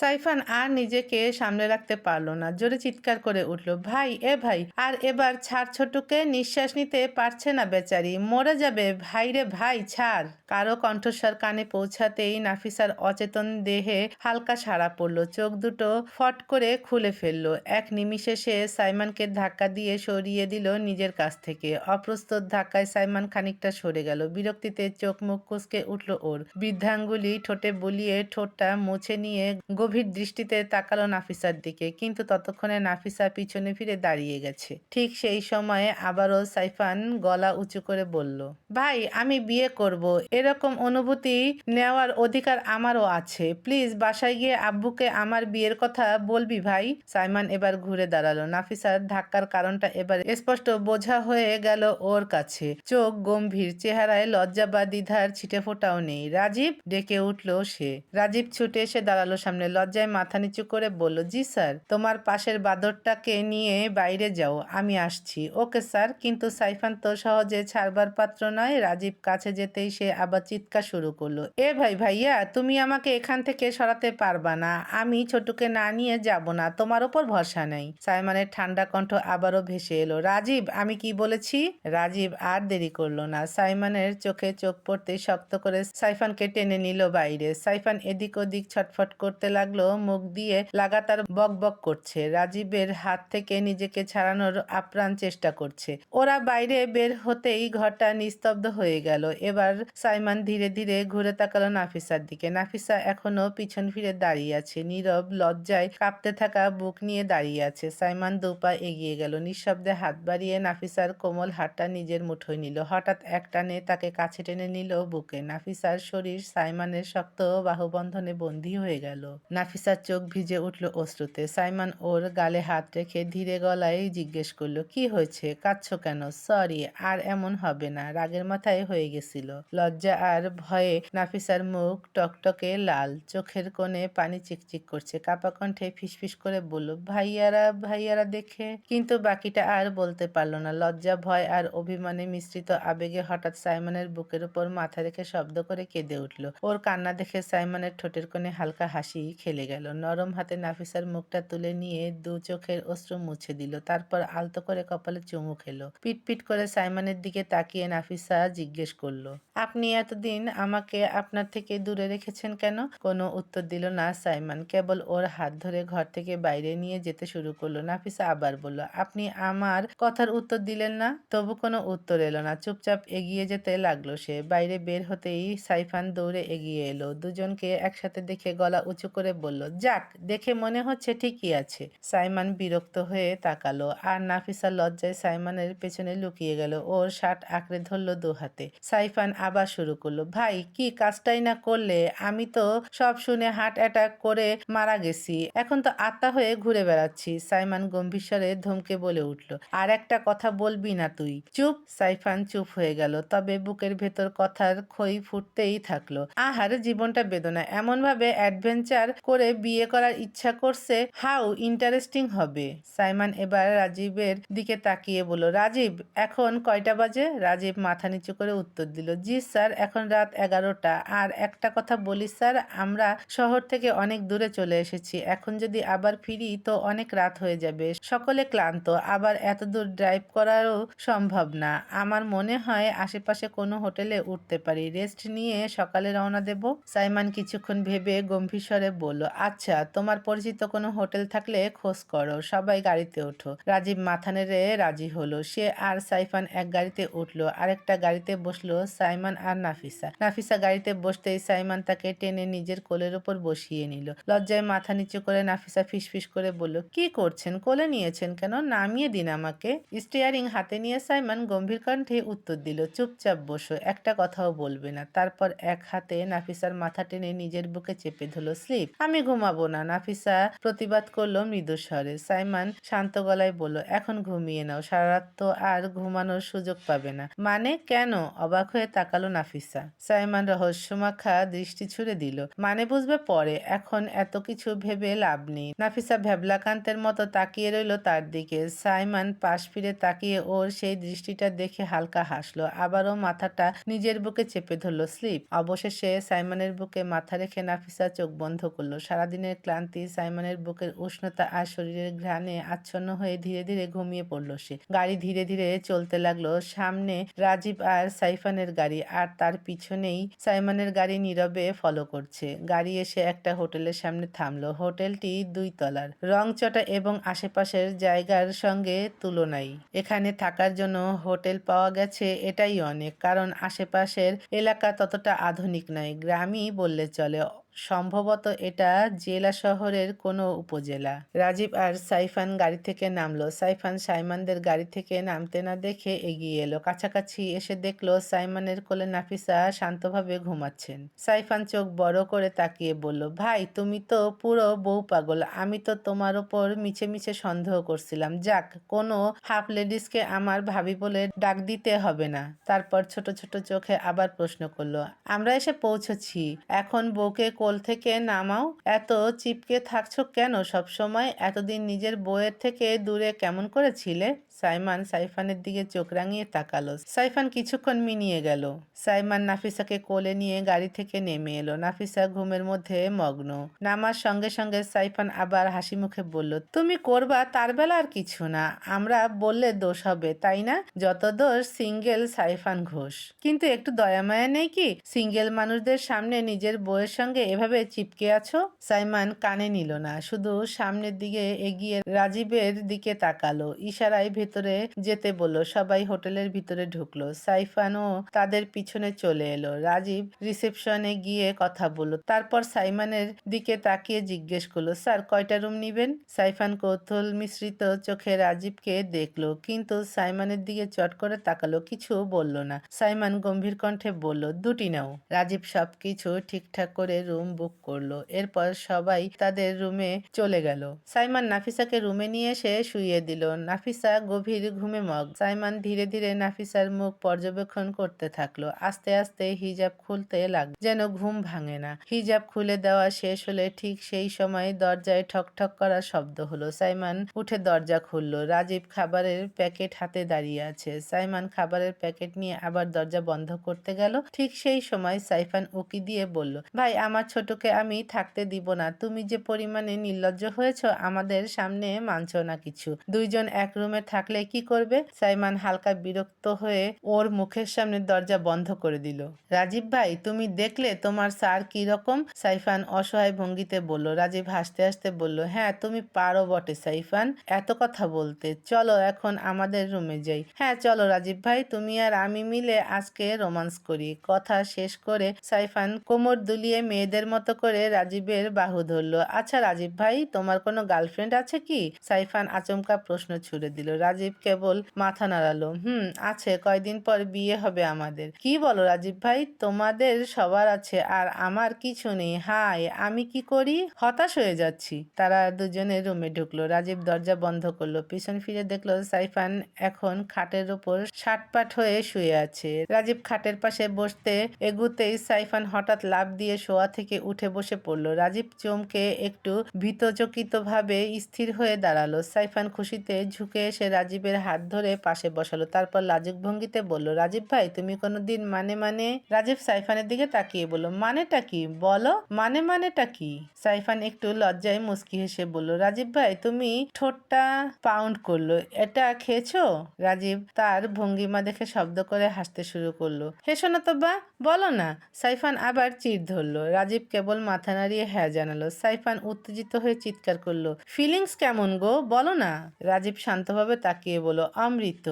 সাইফান আর নিজেকে সামলে রাখতে পারল না। জোরে চিৎকার করে উঠল, ভাই, এ ভাই, আর এবার ছাড় ছোটকে নিঃশ্বাস নিতে পারছে না বেচারি। মরে যাবে, ভাই রে ভাই, ছাড়। কারও কণ্ঠস্বর কানে পৌঁছাতেই নাফিসার অচেতন দেহে হালকা সাড়া পড়ল। চোখ দুটো ফট করে খুলে ফেলল। এক নিমিষে সে সাইমনকে ধাক্কা দিয়ে সরিয়ে দিল নিজের কাছ থেকে। অপ্রস্তুত ধাক্কায় সাইমান খানিকটা সরে গেল। বিরক্তিতে চোখ মুখ কুচকে উঠল ওর। বৃদ্ধাঙ্গুলি ঠোঁটে বলিয়ে ঠোঁটটা মুছে নিয়ে গভীর দৃষ্টিতে তাকালো নাফিসার দিকে, কিন্তু ততক্ষণে নাফিসা পিছনে ফিরে দাঁড়িয়ে গেছে। ঠিক সেই সময়ে আবারও সাইফান গলা উঁচু করে বলল, ভাই, আমি বিয়ে করব। এরকম অনুভূতি নেওয়ার অধিকার আমারও আছে। প্লিজ, বাসায় গিয়ে আব্বুকে আমার বিয়ের কথা বলবি ভাই? সাইমান এবার ঘুরে দাঁড়াল। নাফিসার ধাক্কার কারণটা এবার স্পষ্ট বোঝা হয়ে গেল ওর কাছে। চোখ গম্ভীর, চেহারায় লজ্জা বা দ্বিধার ছিটে ফোটাও নেই। রাজীব ডেকে উঠল সে। রাজীব ছুটে এসে দাঁড়াল সামনে। লজ্জায় মাথা নিচু করে বলল, জি স্যার, তোমার পাশের বাদরটাকে নিয়ে বাইরে যাও, আমি আসছি। ওকে স্যার, কিন্তু সাইফান তো সহজে ছাড়বার পাত্র নয়। রাজীব কাছে যেতেই সে আবার চিৎকার শুরু করল, এ ভাই ভাইয়া, তুমি আমাকে এখান থেকে সরাতে পারবা না। আমি ছোটুকে না নিয়ে যাব না, তোমার ওপর ভরসা নেই। সাইমানের ঠান্ডা কণ্ঠ আবারও ভেসে এলো, রাজীব, আমি কি বলেছি? রাজীব আর দেরি করল না, সাইমানের চোখে চোখ পড়তে শক্ত করে সাইফানকে টেনে নিল বাইরে। সাইফান এদিক ওদিক ছটফট করতে লাগল মুখ দিয়ে লাগাতার বক বক করছে। রাজীবের হাত থেকে নিজেকে ছাড়ানোর আপ্রাণ চেষ্টা করছে। ওরা বাইরে বের হতেই ঘরটা নিস্তব্ধ হয়ে গেল। এবার সাইমান ধীরে ধীরে ঘুরে তাকালো নাফিসার দিকে। নাফিসা এখনও পিছন ফিরে দাঁড়িয়ে আছে। নীরব লজ্জায় কাঁপতে থাকা বুক নিয়ে দাঁড়িয়ে আছে। সাইমান দুপা এগিয়ে গেল। নিঃশব্দে হাত বাড়িয়ে নাফিসার কোমল হাতটা নিজের মুঠোয় নিল। হঠাৎ এক টানে তাকে কাছে টেনে নিল বুকে। নাফিসার শরীর সাইমানের শক্ত বাহুবন্ধনে বন্দী হয়ে গেল। নাফিসার চোখ ভিজে উঠল অশ্রুতে। সাইমান ওর গালে হাত রেখে ধীরে গলায় জিজ্ঞেস করল, কি হয়েছে? কাঁদছো কেন? সরি, আর এমন হবে না। রাগের মাথায় হয়ে গেছিল। লজ্জা আর ভয়ে নাফিসার মুখ টকটকে লাল, চোখের কোণে পানি চিকচিক করছে। কাপা কণ্ঠে ফিসফিস করে বলল, ভাইয়ারা ভাইয়ারা দেখে? কিন্তু বাকিটা আর বলতে পারল না। লজ্জা, ভয় আর অভিমানে মিশ্রিত আবেগে হঠাৎ সাইমনের বুকের উপর মাথা রেখে শব্দ করে কেঁদে উঠল। ওর কান্না দেখে সাইমনের ঠোঁটের কোণে হালকা হাসি খেলে গেল। নরম হাতে নাফিসার মুখটা তুলে নিয়ে দু চোখের অস্ত্র মুছে দিল। তারপর আলতো করে কপালে চুমু খেলো। পিট পিট করে সাইমানের দিকে তাকিয়ে নাফিসা জিজ্ঞেস করল আপনি এতদিন আমাকে আপনার থেকে দূরে রেখেছেন কেন? কোনো উত্তর দিল না সাইমান। কেবল ওর হাত ধরে ঘর থেকে বাইরে নিয়ে যেতে শুরু করল। নাফিসা আবার বলল, আপনি আমার কথার উত্তর দিলেন না? তবু কোনো উত্তর এলো না। চুপচাপ এগিয়ে যেতে লাগল সে। বাইরে বের হতেই সাইফান দৌড়ে এগিয়ে এলো। দুজনকে একসাথে দেখে গলা উঁচু করে বলল, যাক, দেখে মনে হচ্ছে ঠিকই আছে। সাইমান বিরক্ত হয়ে তাকালো আর নাফিসা লজ্জায় সাইমানের পেছনে লুকিয়ে গেল। ওর শার্ট আঁকড়ে ধরলো দু হাতে। সাইফান আবার শুরু করল, ভাই, কি কাজটাই না করলে আমি তো সব শুনে হার্ট অ্যাটাক করে মারা গেছি। এখন তো আত্মা হয়ে ঘুরে বেড়াচ্ছি। সাইমান গম্ভীর স্বরে ধমকে বলে উঠল, আর একটা কথা বলবি না তুই। চুপ, সাইফান চুপ হয়ে গেল, তবে বুকের ভেতর কথার খই ফুটতেই থাকল। আহার, জীবনটা বেদনা। এমন ভাবে অ্যাডভেঞ্চার করে বিয়ে করার ইচ্ছা করছে হাউ ইন্টারেস্টিং হবে? সাইমান এবার রাজীবের দিকে তাকিয়ে বলল, রাজীব, এখন কয়টা বাজে? রাজীব মাথা নিচু করে উত্তর দিল, জি স্যার, এখন রাত এগারোটা। আর একটা কথা বলি, স্যার, আমরা শহর থেকে অনেক দূরে চলে এসেছি। এখন যদি আবার ফিরি, তো অনেক রাত হয়ে যাবে। সকলে ক্লান্ত। আবার এত দূর ড্রাইভ করারও সম্ভব না। আমার মনে হয় আশেপাশে কোনো হোটেলে উঠতে পারি। রেস্ট নিয়ে সকালে রওনা দেব। সাইমান কিছুক্ষণ ভেবে গম্ভীর স্বরে বলল আচ্ছা তোমার পরিচিত কোনো হোটেল থাকলে খোঁজ করো। সবাই গাড়িতে ওঠো। রাজীব মাথা নেড়ে রাজি হলো। সে আর সাইফান এক গাড়িতে উঠল। আরেকটা গাড়িতে বসল সাইমান আর নাফিসা। নাফিসা গাড়িতে বসতেই সাইমান তাকে টেনে নিজের কোলের উপর বসিয়ে নিল। লজ্জায় মাথা নিচু করে নাফিসা ফিসফিস করে বলল, কি করছেন? কোলে নিয়েছেন কেন? নামিয়ে দিন আমাকে। স্টিয়ারিং হাতে নিয়ে সাইমান গম্ভীর কণ্ঠে উত্তর দিল, চুপচাপ বসো, একটা কথাও বলবে না। তারপর এক হাতে নাফিসার মাথা টেনে নিজের বুকে চেপে ধরলো, স্লিপ, আমি ঘুমাবো না। নাফিসা প্রতিবাদ করল মৃদু স্বরে সাইমান শান্ত গলায় বলল, এখন ঘুমিয়ে নাও সারা রাত তো আর ঘুমানোর সুযোগ পাবে না। মানে? কেন? অবাক হয়ে তাক তাকালো নাফিসা। সাইমান রহস্যমাখা দৃষ্টি ছুড়ে দিল। মানে বুঝবে পরে, এখন এত কিছু ভেবে লাভ নেই। নাফিসা ভ্যাবলাকান্তের মতো তাকিয়ে রইল তার দিকে। সাইমান পাশ ফিরে তাকিয়ে ওর সেই দৃষ্টিটা দেখে হালকা হাসলো। আবারও মাথাটা নিজের বুকে চেপে ধরলো। স্লিপ। অবশেষে সাইমনের বুকে মাথা রেখে নাফিসা চোখ বন্ধ করল। সারাদিনের ক্লান্তি সাইমানের বুকের উষ্ণতা আর শরীরের ঘ্রাণে আচ্ছন্ন হয়ে ধীরে ধীরে ঘুমিয়ে পড়ল সে। গাড়ি ধীরে ধীরে চলতে লাগল। সামনে রাজীব আর সাইফানের গাড়ি। আর তার পিছনেই সাইমনের গাড়ি নীরবে ফলো করছে। গাড়ি এসে একটা হোটেলের সামনে থামলো। হোটেলটি দুই তলার রংচটা এবং আশেপাশের জায়গার সঙ্গে তুলনায় এখানে থাকার জন্য হোটেল পাওয়া গেছে এটাই অনেক, কারণ আশেপাশের এলাকা ততটা আধুনিক নয়, গ্রামই বললে চলে। সম্ভবত এটা জেলা শহরের কোনো উপজেলা। রাজীব আর সাইফান গাড়ি থেকে নামলো। সাইফান সাইমানদের গাড়ি থেকে নামতে না দেখে এগিয়ে এলো। কাছাকাছি এসে দেখল সাইমানের কোলে নাফিসা শান্তভাবে ঘুমাচ্ছেন। সাইফান চোখ বড় করে তাকিয়ে বলল, ভাই, তুমি তো পুরো বউ পাগল। আমি তো তোমার ওপর মিছে মিছে সন্দেহ করছিলাম। যাক, কোনো হাফ লেডিসকে আমার ভাবি বলে ডাক দিতে হবে না। তারপর ছোট ছোট চোখে আবার প্রশ্ন করল, আমরা এসে পৌঁছেছি। এখন বউকে কোল থেকে নামাও। এত চিপকে থাকছো কেন? সব সময় এতদিন নিজের বইয়ের থেকে দূরে কেমন করেছিলে সাইমান সাইফানের দিকে চোখ রাঙিয়ে তাকালো। সাইফান কিছুক্ষণ মিনিয়ে গেল। সাইমান নাফিসাকে কোলে নিয়ে গাড়ি থেকে নেমে এলো। নাফিসা ঘুমের মধ্যে মগ্ন। নামার সঙ্গে সঙ্গে সাইফান আবার হাসি মুখে বলল, তুমি করবা, তার বেলা আর কিছু না। আমরা বললে দোষ হবে, তাই না? যত দোষ, সিঙ্গেল সাইফান ঘোষ। কিন্তু একটু দয়া মায়া নেই কি? সিঙ্গেল মানুষদের সামনে নিজের বইয়ের সঙ্গে এভাবে চিপকে আছো, সাইমান কানে নিল না। শুধু সামনের দিকে এগিয়ে রাজীবের দিকে তাকালো। ইশারায় ভেতরে যেতে বলল, সবাই হোটেলের ভিতরে ঢুকলো। সাইফানও তাদের পিছনে চলে এলো। রাজীব রিসেপশনে গিয়ে কথা বলল। তারপর সাইমানের দিকে তাকিয়ে জিজ্ঞেস করল, স্যার, কয়টা রুম নিবেন? সাইফান কৌতূহল মিশ্রিত চোখে রাজীবকে দেখল, কিন্তু সাইমানের দিকে চট করে তাকালো, কিছু বলল না। সাইমান গম্ভীর কণ্ঠে বলল, দুটি নাও। রাজীব সবকিছু ঠিকঠাক করে রুম বুক করল। এরপর সবাই তাদের রুমে চলে গেল। সাইমান নাফিসাকে রুমে নিয়ে এসে শুয়ে দিল। নাফিসা গভীর ঘুমে মগ সাইমান ধীরে ধীরে নাফিসার মুখ পর্যবেক্ষণ করতে থাকল। আস্তে আস্তে হিজাব খুলতে লাগল। যেন ঘুম ভাঙে না। হিজাব খুলে দেওয়া শেষ হলে ঠিক সেই সময় দরজায় ঠকঠক করার শব্দ হলো। সাইমান উঠে দরজা খুললো। রাজীব খাবারের প্যাকেট হাতে দাঁড়িয়ে আছে। সাইমান খাবারের প্যাকেট নিয়ে আবার দরজা বন্ধ করতে গেল। ঠিক সেই সময় সাইফান উকি দিয়ে বলল, ভাই, আমার ছোটকে আমি থাকতে দিব না। তুমি যে পরিমাণে নির্লজ্জ হয়েছ, আমাদের সামনে মানছ না কিছু। দুইজন এক রুমে থাকলে কি করবে? সাইমান হালকা বিরক্ত হয়ে ওর মুখের সামনে দরজা বন্ধ করে দিল। রাজীব ভাই, তুমি দেখলে তোমার স্যার কি রকম? সাইফান অসহায় ভঙ্গিতে বলল। রাজীব হাসতে হাসতে বলল হ্যাঁ তুমি পারো বটে সাইফান। এত কথা বলতে। চলো এখন আমাদের রুমে যাই। হ্যাঁ চলো রাজীব ভাই, তুমি আর আমি মিলে আজকে রোমান্স করি। কথা শেষ করে সাইফান কোমর দুলিয়ে মেয়েদের মতো করে রাজীবের বাহু ধরলো। আচ্ছা রাজীব ভাই, তোমার কোনো গার্লফ্রেন্ড আছে কি? সাইফান আচমকা প্রশ্ন ছুড়ে দিল। রাজীব কেবল মাথা নাড়ালো। হুম, আছে, কয়দিন পর বিয়ে হবে আমাদের। কি বলো রাজীব ভাই, তোমাদের সবার আছে, আর আমার কিছু নেই। হাই আমি কি করি? হতাশ হয়ে যাচ্ছি। তারা দুজনে রুমে ঢুকলো। রাজীব দরজা বন্ধ করল। পিছন ফিরে দেখল সাইফান এখন খাটের উপর শাটপাট হয়ে শুয়ে আছে। রাজীব খাটের পাশে বসতে এগুতেই সাইফান হঠাৎ লাফ দিয়ে শোয়া থেকে উঠে বসে পড়ল। রাজীব চমকে একটু ভীতচকিত ভাবে স্থির হয়ে দাঁড়াল। সাইফান খুশিতে ঝুঁকে এসে রাজীবের হাত ধরে পাশে বসালো। তারপর লাজুক ভঙ্গিতে বলল, রাজীব ভাই, তুমি কোনোদিন মানে মানে রাজীব সাইফানের দিকে তাকিয়ে বলল, মানেটা কি? বলো মানে মানেটা কি সাইফান একটু লজ্জায় মুস্কি হেসে বলল, রাজীব ভাই, তুমি ঠোঁটটা পাউন্ড করল, এটা খেয়েছো রাজীব তার ভঙ্গিমা দেখে শব্দ করে হাসতে শুরু করল, হেসো না তো বা, বলো না সাইফান আবার চির ধরলো। রাজীব কেবল মাথা নাড়িয়ে হ্যাঁ জানালো। সাইফান উত্তেজিত হয়ে চিৎকার করল, ফিলিংস কেমন গো? বলো না। রাজীব শান্তভাবে তাকিয়ে বলো অমৃত।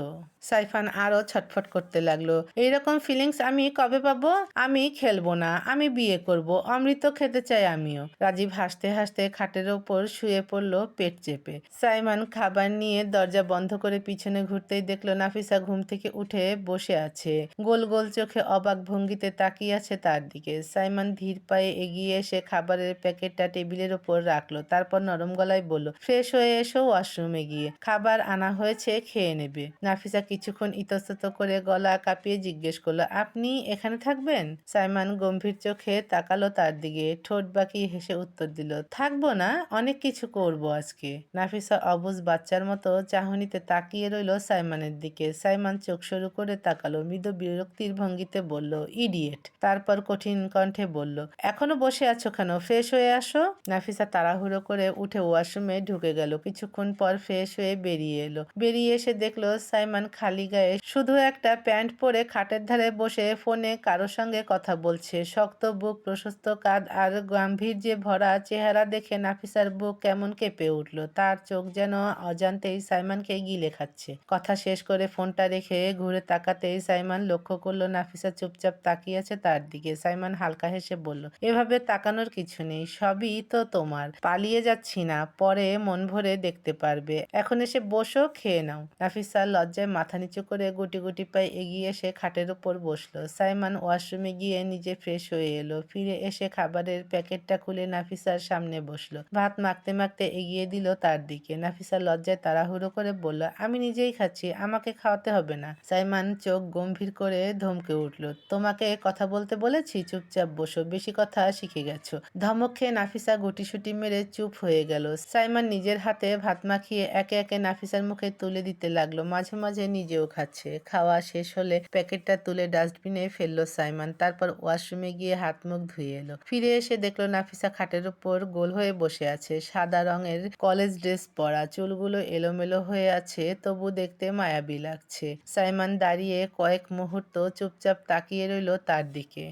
সাইফান আরও ছটফট করতে লাগল। এইরকম ফিলিংস আমি কবে পাবো? আমি খেলব না, আমি বিয়ে করব, অমৃত খেতে চাই আমিও। রাজীব হাসতে হাসতে খাটের ওপর শুয়ে পড়ল, পেট চেপে। সাইমান খাবার নিয়ে দরজা বন্ধ করে পিছনে ঘুরতেই দেখল নাফিসা ঘুম থেকে উঠে বসে আছে। গোল গোল চোখে অবাক ভঙ্গিতে তাকিয়ে আছে তার দিকে। সাইমান ধীর পায়ে এগিয়ে এসে খাবারের প্যাকেটটা টেবিলের ওপর রাখল, তারপর নরম গলায় বলল, ফ্রেশ হয়ে এসো ওয়াশরুমে গিয়ে। খাবার আনা হয়েছে, খেয়ে নেবে। নাফিসা কিছুক্ষণ ইতস্তত করে গলা কাঁপিয়ে জিজ্ঞেস করল, আপনি এখানে থাকবেন? সাইমান গম্ভীর চোখে তাকালো তার দিকে, ঠোঁট বাঁকিয়ে হেসে উত্তর দিল, থাকব না, অনেক কিছু করব আজকে। নাফিসা অবুজ বাচ্চার মতো চাহনিতে তাকিয়ে রইল সাইমানের দিকে। সাইমান চোখ সরু করে তাকালো, মৃদু বিরক্তির ভঙ্গিতে বলল, ইডিয়েট। তারপর কঠিন কণ্ঠে বলল, এখনও বসে আছো কেন? ফ্রেশ হয়ে আসো? নাফিসা তাড়াহুড়ো করে উঠে ওয়াশরুমে ঢুকে গেল। কিছুক্ষণ পর ফ্রেশ হয়ে বেরিয়ে এলো। বেরিয়ে এসে দেখল সাইমান খালি গায়ে। শুধু একটা প্যান্ট পরে খাটের ধারে বসে ফোনে কারোর সঙ্গে কথা বলছে। শক্ত বুক, প্রশস্ত কাঁধ আর গাম্ভীর্যে ভরা চেহারা দেখে নাফিসার বুক কেমন কেঁপে উঠল। তার চোখ যেন অজান্তেই সাইমানকে গিলে খাচ্ছে। কথা শেষ করে ফোনটা রেখে ঘুরে তাকাতেই সাইমান লক্ষ্য করল, নাফিসা চুপচাপ তাকিয়ে আছে তার দিকে। সাইমান হালকা হেসে বলল, এভাবে তাকানোর কিছু নেই, সবই তো তোমার। পালিয়ে যাচ্ছি না, পরে মন ভরে দেখতে পারবে। এখন এসে বসো, খেয়ে নাও। নাফিসা লজ্জায় মাথা নিচু করে গুটি গুটি পায়ে এগিয়ে এসে খাটের উপর বসল। সাইমান ওয়াশরুমে গিয়ে নিজে ফ্রেশ হয়ে এলো। ফিরে এসে খাবারের প্যাকেটটা খুলে নাফিসার সামনে বসল। ভাত মাখতে মাখতে এগিয়ে দিল তার দিকে। নাফিসা লজ্জায় তাড়াহুড়ো করে বলল, আমি নিজেই খাচ্ছি, আমাকে খাওয়াতে হবে না। সাইমান চোখ গম্ভীর করে ধমকে উঠল, তোমাকে কথা বলতে বলেছি? চুপচাপ বসো, বেশি কথা শিখে গেছো। ধমক খেয়ে নাফিসা গুটিসুটি মেরে চুপ হয়ে গেল। সাইমান নিজের হাতে ভাত মাখিয়ে একে একে নাফিসার মুখে তুলে দিতে লাগল। মাঝে মাঝে নিজেও খাচ্ছে। খাওয়া শেষ হলে প্যাকেটটা তুলে ডাস্টবিনে ফেলল সাইমান, তারপর ওয়াশরুমে গিয়ে হাত মুখ ধুয়ে এলো। ফিরে এসে দেখল নাফিসা খাটের উপর গোল হয়ে বসে আছে, সাদা রঙের কলেজ ড্রেস পরা, চুলগুলো এলোমেলো হয়ে আছে, তবু দেখতে মায়াবী লাগছে। সাইমান দাঁড়িয়ে কয়েক মুহূর্ত চুপচাপ তাকিয়ে রইল তার দিকে।